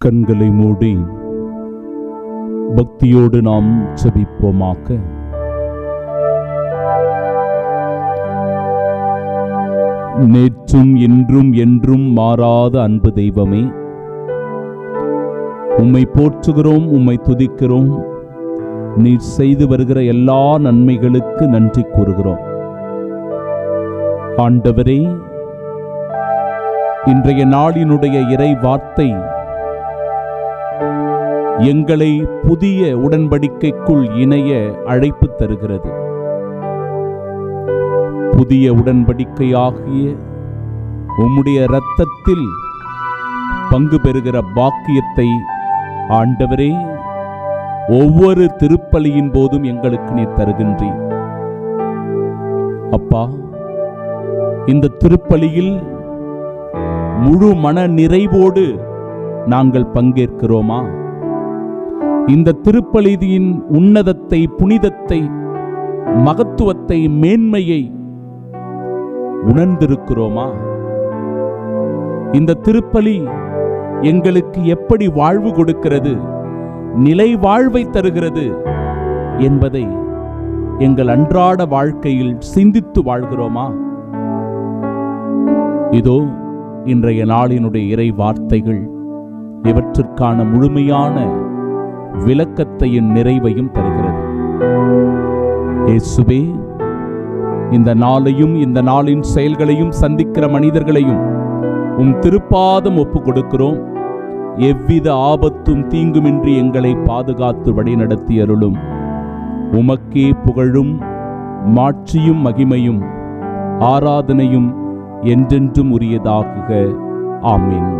கண்களை மூடி பக்தியோடு நாம் செபிப்போமாக்க நேற்றும் இன்றும் என்றும் மாறாத அன்பு தெய்வமே உம்மை போற்றுகிறோம் உம்மை துதிக்கிறோம். நீர் செய்து வருகிற எல்லா நன்மைகளுக்கு நன்றி கூறுகிறோம். ஆண்டவரே இன்றைய நாளினுடைய இறை வார்த்தை எங்களை புதிய உடன்படிக்கைக்குள் இணைய அழைப்பு தருகிறது. புதிய உடன்படிக்கையாகிய உம்முடைய இரத்தத்தில் பங்கு பெறுகிற பாக்கியத்தை ஆண்டவரே ஒவ்வொரு திருப்பலியின் போதும் எங்களுக்கு நீர் தருகின்றீர். அப்பா இந்த திருப்பலியில் முழு மன நிறைவோடு நாங்கள் பங்கேற்கிறோமா? இந்த திருப்பலிதியின் உன்னதத்தை புனிதத்தை மகத்துவத்தை மேன்மையை உணர்ந்திருக்கிறோமா? இந்த திருப்பலி எங்களுக்கு எப்படி வாழ்வு கொடுக்கிறது நிலை வாழ்வை தருகிறது என்பதை எங்கள் அன்றாட வாழ்க்கையில் சிந்தித்து வாழ்கிறோமா? இதோ இன்றைய நாளினுடைய இறை வார்த்தைகள் இவற்றிற்கான முழுமையான விளக்கத்தையும் நிறைவையும் தருகிறது. இயேசுவே இந்த நாளையும் இந்த நாளின் செயல்களையும் சந்திக்கிற மனிதர்களையும் உம் திருப்பாதம் ஒப்பு கொடுக்கிறோம் எவ்வித ஆபத்தும் தீங்குமின்றி எங்களை பாதுகாத்து வழிநடத்தி அருளும். உமக்கே புகழும் மாட்சியும் மகிமையும் ஆராதனையும் என்றென்றும் உரியதாகுக. ஆமீன்.